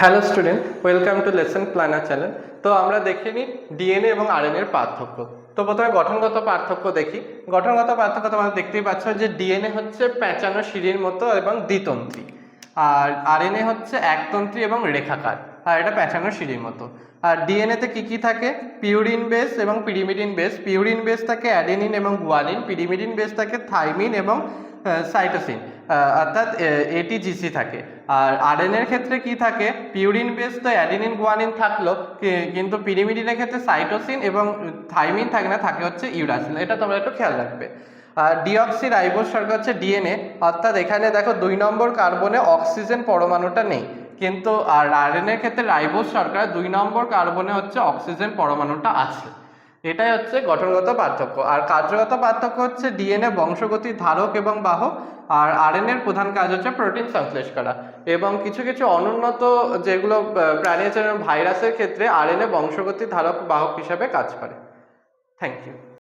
Hello student, welcome to lesson planner channel. তো আমরা দেখে নিই ডিএনএ এবং আরএনএ এর পার্থক্য। তো প্রথমে গঠনগত পার্থক্য দেখি। গঠনগত পার্থক্য তোমরা দেখতেই পাচ্ছ যে ডিএনএ হচ্ছে প্যাঁচানো সিঁড়ির মতো এবং দ্বিতন্ত্রী। আর আরএনএ হচ্ছে একতন্ত্রী এবং রেখাকার। আর এটা প্যাঁচানো সিঁড়ির মতো। আর ডিএনএতে কি কি থাকে? পিউরিন বেস এবং পিরিমিডিন বেস। পিউরিন বেস থাকে অ্যাডেনিন এবং গুয়ানিন। পিরিমিডিন বেস থাকে থাইমিন এবং সাইটোসিন অর্থাৎ এটিজিসি থাকে। আর আরএনএর ক্ষেত্রে কি থাকে? পিউরিন বেস তো অ্যাডিনিন গুয়ানিন থাকল কিন্তু পিরিমিডিনের ক্ষেত্রে সাইটোসিন এবং থাইমিন থাকে না, থাকে হচ্ছে ইউরাসিন এটা তোমরা একটু খেয়াল রাখবে। আর ডিঅক্সি রাইবোস সরকার হচ্ছে ডিএনএ অর্থাৎ এখানে দেখো, দুই নম্বর কার্বনে অক্সিজেন পরমাণুটা নেই। কিন্তু, আর আরএনএর ক্ষেত্রে রাইবোস সরকার দুই নম্বর কার্বনে হচ্ছে অক্সিজেন পরমাণুটা আছে। এটাই হচ্ছে গঠনগত পার্থক্য। আর কার্যগত পার্থক্য হচ্ছে ডিএনএ বংশগতি ধারক এবং বাহক, আর আরএনএর প্রধান কাজ হচ্ছে প্রোটিন সংশ্লেষ করা। এবং কিছু কিছু অনুন্নত যেগুলো প্রাণী ভাইরাসের ক্ষেত্রে আরএনএ বংশগতি ধারক বাহক হিসাবে কাজ করে। Thank you